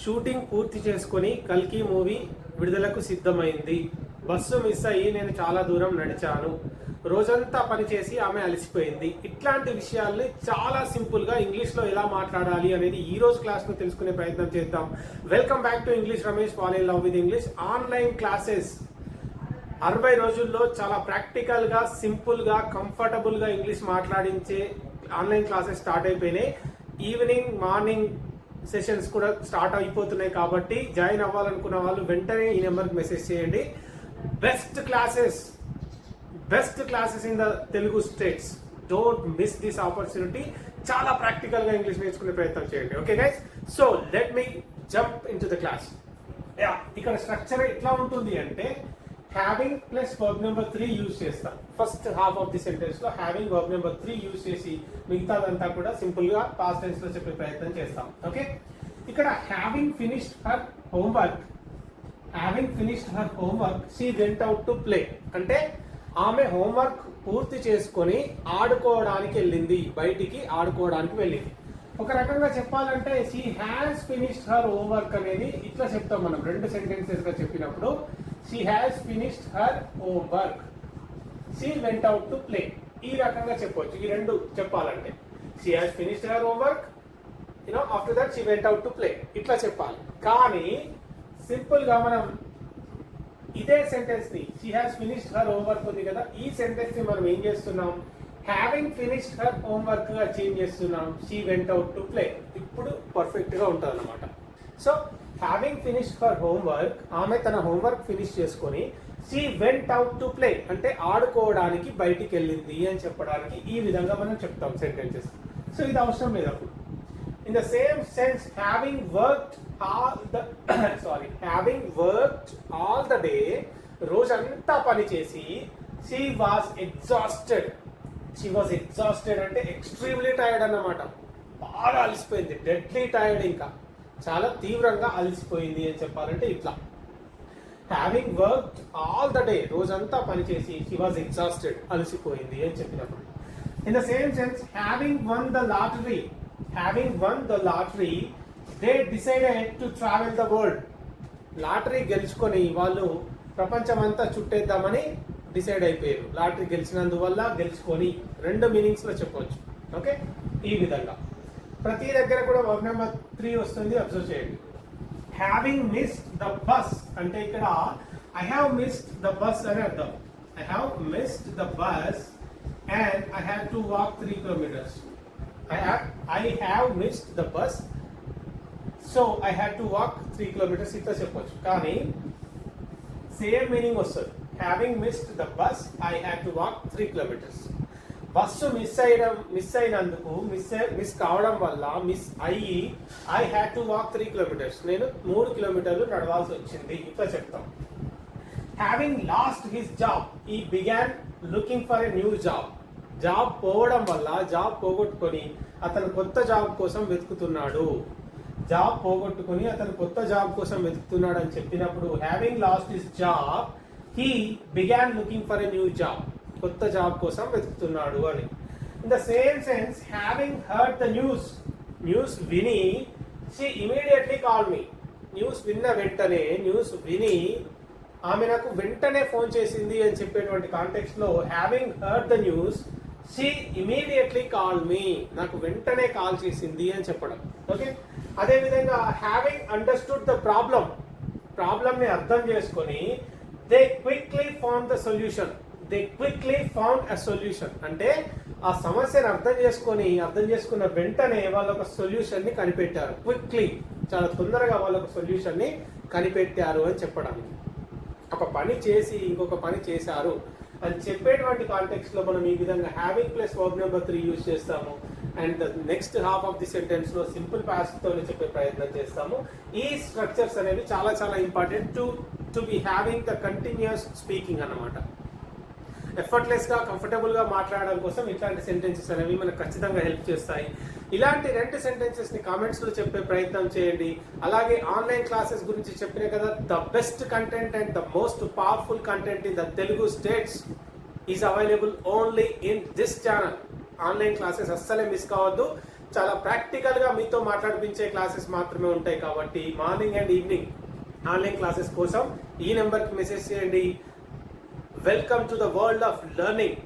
Shooting పూర్తి చేసుకొని కల్కి మూవీ విడుదలకు సిద్ధమైంది. బస్సు మిస్ అయ్యి నేను చాలా దూరం నడిచాను. రోజంతా పనిచేసి ఆమె అలసిపోయింది. ఇట్లాంటి విషయాల్ని చాలా సింపుల్గా ఇంగ్లీష్లో ఎలా మాట్లాడాలి అనేది ఈ రోజు క్లాస్లో తెలుసుకునే ప్రయత్నం చేద్దాం. Welcome back to English Ramesh follow love with English online classes అరవై రోజుల్లో చాలా ప్రాక్టికల్గా సింపుల్గా కంఫర్టబుల్గా ఇంగ్లీష్ మాట్లాడించే ఆన్లైన్ క్లాసెస్ స్టార్ట్ అయిపోయినాయి. ఈవినింగ్ మార్నింగ్ సెషన్స్ కూడా స్టార్ట్ అయిపోతున్నాయి కాబట్టి జాయిన్ అవ్వాలనుకున్న వాళ్ళు వెంటనే ఈ నెంబర్కి మెసేజ్ చేయండి. Best classes best classes in the Telugu states don't miss this opportunity చాలా ప్రాక్టికల్గా ఇంగ్లీష్ నేర్చుకునే ప్రయత్నం చేయండి. Okay guys so let me jump into the class yeah ఇక్కడ స్ట్రక్చర్ ఎట్లా ఉంటుంది అంటే having plus verb number three use చేస్తాం. First half of the సెంటెన్స్లో having verb number three use చేసి మిగతాదంతా కూడా సింపుల్గా పాస్ట్ టెన్స్లో చెప్పే ప్రయత్నం చేస్తాం. ఓకే ఇక్కడ having finished her homework having finished her homework she went out to play అంటే ఆమె హోంవర్క్ పూర్తి చేసుకొని ఆడుకోవడానికి వెళ్ళింది. బయటికి ఆడుకోవడానికి వెళ్ళింది. ఒక రకంగా చెప్పాలంటే she has finished her homework అనేది ఇట్లా చెప్తాం మనం. రెండు సెంటెన్సెస్గా చెప్పినప్పుడు she has finished her homework she went out to play ఈ రకంగా చెప్పవచ్చు. ఈ రెండు చెప్పాలంటే. She has finished her homework you know after that she went out to play ఇట్లా చెప్పాలి. కానీ సింపుల్గా మనం ఇదే సెంటెన్స్ని she has finished her homework ఉంది కదా ఈ సెంటెన్స్ని మనం ఏం చేస్తున్నాం? హ్యావింగ్ ఫినిష్డ్ హర్ హోంవర్క్గా చేంజ్ చేస్తున్నాం. She went out to play ఇప్పుడు పర్ఫెక్ట్గా ఉంటుంది అనమాట so having finished her homework ఆమె తన హోంవర్క్ ఫినిష్ చేసుకొని she went out to play అంటే ఆడుకోవడానికి బయటికి వెళ్ళింది అని చెప్పడానికి ఈ విధంగా మనం చెప్తాం సెంటెన్సెస్ సో ఇది అవసరం లేదు అప్పుడు. In the same sense having worked all the sorry having worked all the day రోజంతా పని చేసి she was exhausted she was exhausted అంటే ఎక్స్ట్రీమ్లీ టైర్డ్ అన్నమాట. బాగా అలసిపోయింది. డెడ్లీ టైర్డ్ ఇంకా. చాలా తీవ్రంగా అలసిపోయింది అని చెప్పాలంటే ఇట్లా. Having work all the day రోజంతా పనిచేసి హీ వాజ్ ఎగ్జాస్టెడ్ అలసిపోయింది అని చెప్పినప్పుడు. In the same sense having won the lottery having won the lottery they decided to travel the world lottery గెలుచుకొని వాళ్ళు ప్రపంచమంతా చుట్టేద్దామని డిసైడ్ అయిపోయారు. లాటరీ గెలిచినందువల్ల గెలుచుకొని రెండు మీనింగ్స్లో చెప్పవచ్చు. ఓకే ఈ విధంగా. ప్రతి దగ్గర కూడా వర్క్ నెంబర్ త్రీ వస్తుంది అబ్జర్వ్ చేయండి. హ్యావింగ్ మిస్డ్ ద బస్ అంటే ఇక్కడ I have missed the bus అని అర్థం. I have missed the bus and I have to walk three kilometres I have I have missed the bus so I have to walk three kilometres ఇట్లా చెప్పొచ్చు. కానీ same meaning వస్తుంది. Having missed the bus I have to walk three kilometres bus miss అయ్యడం miss అయినందుకు miss miss కావడం వల్ల miss అయ్యి I had to walk three kilometres నేను మూడు కిలోమీటర్లు నడవాల్సి వచ్చింది. ఇట్లా చెప్తాం. Having lost his job he began looking for a new job job పోవడం వల్ల జాబ్ పోగొట్టుకొని అతను కొత్త జాబ్ కోసం వెతుకుతున్నాడు. జాబ్ పోగొట్టుకొని అతను కొత్త జాబ్ కోసం వెతుకుతున్నాడు అని చెప్పినప్పుడు having lost his job he began looking for a new job కొత్త జాబ్ కోసం వెతుకుతున్నాడు అని. In the same sense having heard the news news విని she immediately call me news విన్న వెంటనే న్యూస్ విని ఆమె నాకు వెంటనే ఫోన్ చేసింది అని చెప్పేటువంటి కాంటెక్స్ట్లో having heard the news she immediately call me నాకు వెంటనే కాల్ చేసింది అని చెప్పడం. ఓకే అదేవిధంగా హ్యావింగ్ అండర్స్టూడ్ ద ప్రాబ్లం ప్రాబ్లమ్ని అర్థం చేసుకొని they quickly form the solution they quickly found a solution అంటే ఆ సమస్యను అర్థం చేసుకొని అర్థం చేసుకున్న వెంటనే వాళ్ళు ఒక సొల్యూషన్ని కనిపెట్టారు. క్విక్లీ చాలా తొందరగా వాళ్ళు ఒక సొల్యూషన్ని కనిపెట్టారు అని చెప్పడానికి. ఒక పని చేసి ఇంకొక పని చేశారు. అని చెప్పేటువంటి కాంటెక్స్లో మనం ఈ విధంగా having plus verb number three use చేస్తాము and the next half of the సెంటెన్స్లో simple ప్యాస్తోనే చెప్పే ప్రయత్నం చేస్తాము. ఈ స్ట్రక్చర్స్ అనేవి చాలా చాలా important to to be having the continuous speaking అన్నమాట. ఎఫర్ట్లెస్గా కంఫర్టబుల్గా మాట్లాడడం కోసం ఇట్లాంటి సెంటెన్సెస్ అనేవి మనకు ఖచ్చితంగా హెల్ప్ చేస్తాయి. ఇలాంటి రెండు సెంటెన్సెస్ని కామెంట్స్లో చెప్పే ప్రయత్నం చేయండి. అలాగే ఆన్లైన్ క్లాసెస్ గురించి చెప్పిన కదా the best content and the most powerful content in the Telugu states is available only in this channel online classes అస్సలే మిస్ కావద్దు. చాలా ప్రాక్టికల్గా మీతో మాట్లాడిపించే క్లాసెస్ మాత్రమే ఉంటాయి కాబట్టి morning and evening online classes కోసం ఈ నెంబర్కి మెసేజ్ చేయండి. Welcome to the world of learning